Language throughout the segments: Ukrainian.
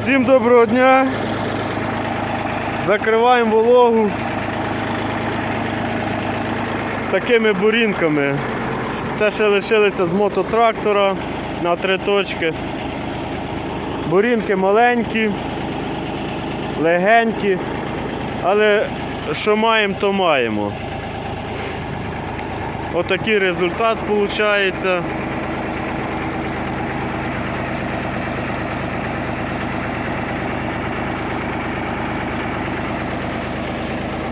Всім доброго дня. Закриваємо вологу такими бурінками. Це ще лишилися з мототрактора на три точки. Бурінки маленькі, легенькі, але що маємо, то маємо. Отакий результат виходить.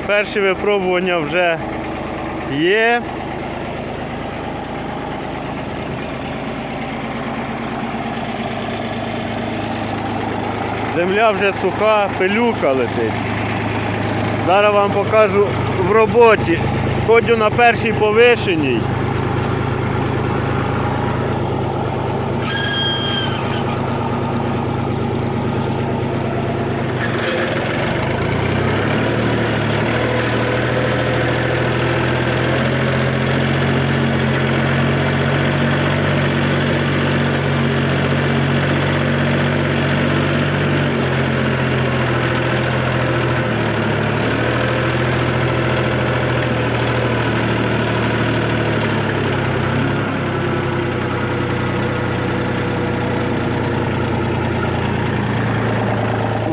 Перші випробування вже є. Земля вже суха, пилюка летить. Зараз вам покажу в роботі. Ходю на першій повишеній.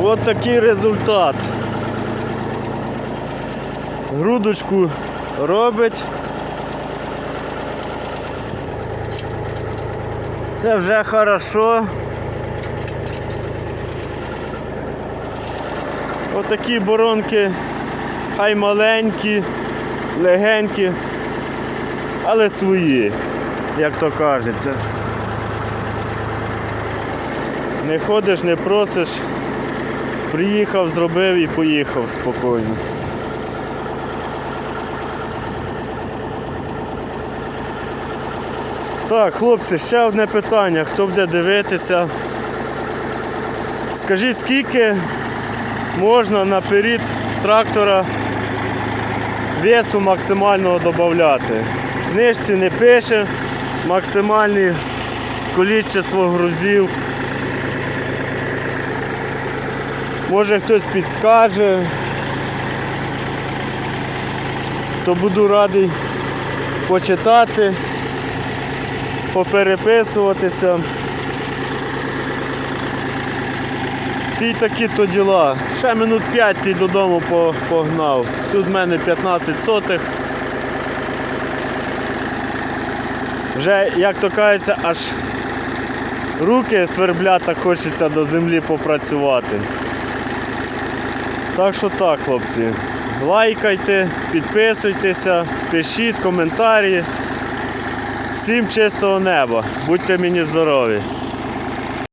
От такий результат. Грудочку робить. Це вже хорошо. Отакі боронки, хай маленькі, легенькі, але свої, як то кажеться. Не ходиш, не просиш, приїхав, зробив і поїхав спокійно. Так, хлопці, ще одне питання. Хто буде дивитися? Скажіть, скільки можна наперед трактора весу максимального додати? В книжці не пише максимальне кількість грузів. Може хтось підскаже, то буду радий почитати, попереписуватися. Ті такі то діла. Ще минут 5 ти додому погнав. Тут в мене 15 сотих. Вже, як то кажеться, аж руки сверблять, так хочеться до землі попрацювати. Так що так, хлопці. Лайкайте, підписуйтеся, пишіть коментарі. Всім чистого неба. Будьте мені здорові.